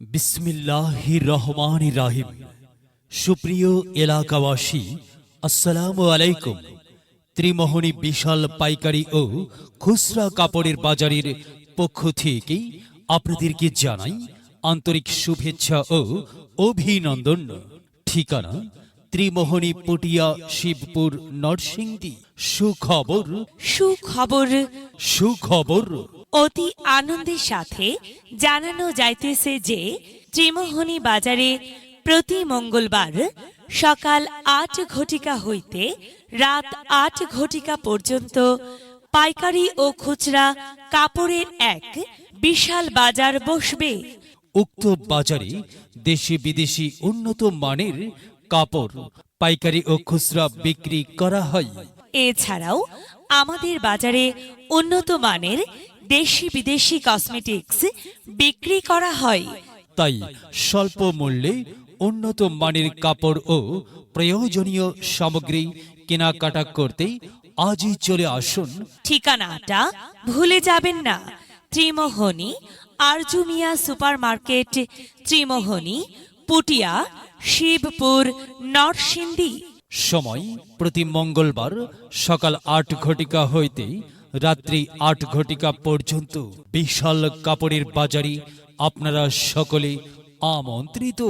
বিসমিল্লাহির রহমান রাহিম সুপ্রিয় এলাকাবাসী আসসালামু আলাইকুম। ত্রিমোহনী বিশাল পাইকারি ও খুচরা কাপড়ের বাজারের পক্ষ থেকে আপনাদেরকে জানাই আন্তরিক শুভেচ্ছা ও অভিনন্দন। ঠিকানা ত্রিমোহনী পটিয়া শিবপুর নরসিংদী। সুখবর। সুখবর। সুখবর। অতি আনন্দের সাথে জানানো যাইতেছে যে ত্রিমোহনী বাজারে প্রতি মঙ্গলবার সকাল আট ঘটিকা হইতে রাত আট ঘটিকা পর্যন্ত পাইকারি ও খুচরা কাপড়ের এক বিশাল বাজার বসবে। উক্ত বাজারে দেশি বিদেশি উন্নত মানের কাপড় পাইকারি ও খুচরা বিক্রি করা হয়। এছাড়াও আমাদের বাজারে উন্নত মানের দেশি বিদেশি কসমেটিক্স বিক্রি করা হয়। তাই স্বল্প মূল্যে উন্নত মানের কাপড় ও প্রয়োজনীয় সামগ্রী কেনাকাটা করতে আজই চলে আসুন। ঠিকানাটা ভুলে যাবেন না। ত্রিমোহনী আরজুমিয়া সুপার মার্কেট ত্রিমোহনী পুটিয়া শিবপুর নরসিংদী। সময় প্রতি মঙ্গলবার সকাল আট ঘটিকা হইতে রাত্রি আট ঘটিকা পর্যন্ত বিশাল কাপড়ের বাজারে আপনারা সকলে আমন্ত্রিত।